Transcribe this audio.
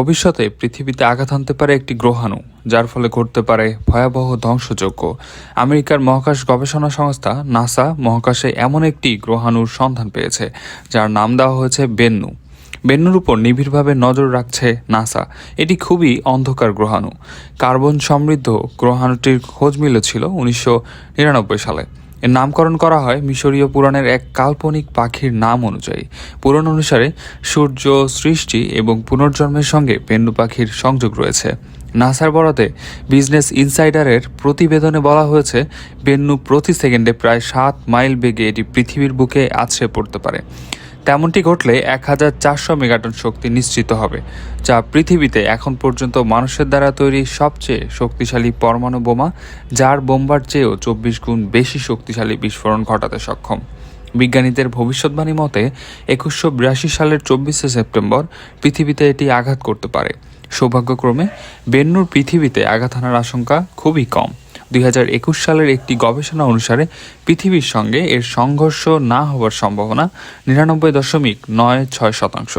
ভবিষ্যতে পৃথিবীতে আঘাত আনতে পারে একটি গ্রহাণু, যার ফলে ঘটতে পারে ভয়াবহ ধ্বংসযজ্ঞ। আমেরিকার মহাকাশ গবেষণা সংস্থা নাসা মহাকাশে এমন একটি গ্রহাণুর সন্ধান পেয়েছে, যার নাম দেওয়া হয়েছে বেন্নু। বেন্নুর উপর নিবিড়ভাবে নজর রাখছে নাসা। এটি খুবই অন্ধকার গ্রহাণু। কার্বন সমৃদ্ধ গ্রহাণুটির খোঁজ মিলেছিল উনিশশো নিরানব্বই সালে। এর নামকরণ করা হয় মিশরীয় পুরাণের এক কাল্পনিক পাখির নাম অনুযায়ী। পুরাণ অনুসারে সূর্য, সৃষ্টি এবং পুনর্জন্মের সঙ্গে পেন্ডু পাখির সংযোগ রয়েছে। নাসার বরাতে বিজনেস ইনসাইডারের প্রতিবেদনে বলা হয়েছে বেন্নু প্রতি সেকেন্ডে প্রায় সাত মাইল বেগে এটি পৃথিবীর বুকে আছড়ে পড়তে পারে। তেমনটি ঘটলে এক হাজার চারশো মেগাটন শক্তি নিশ্চিত হবে, যা পৃথিবীতে এখন পর্যন্ত মানুষের দ্বারা তৈরি সবচেয়ে শক্তিশালী পরমাণু বোমা, যার বোম্বার চেয়েও চব্বিশ গুণ বেশি শক্তিশালী বিস্ফোরণ ঘটাতে সক্ষম। বিজ্ঞানীদের ভবিষ্যৎবাণী মতে, একুশশো বিরাশি সালের চব্বিশে সেপ্টেম্বর পৃথিবীতে এটি আঘাত করতে পারে। সৌভাগ্যক্রমে, বেন্নুর পৃথিবীতে আঘাত হানার আশঙ্কা খুবই কম। দুই হাজার একুশ সালের একটি গবেষণা অনুসারে পৃথিবীর সঙ্গে এর সংঘর্ষ না হওয়ার সম্ভাবনা নিরানব্বই দশমিক নয় ছয় শতাংশ।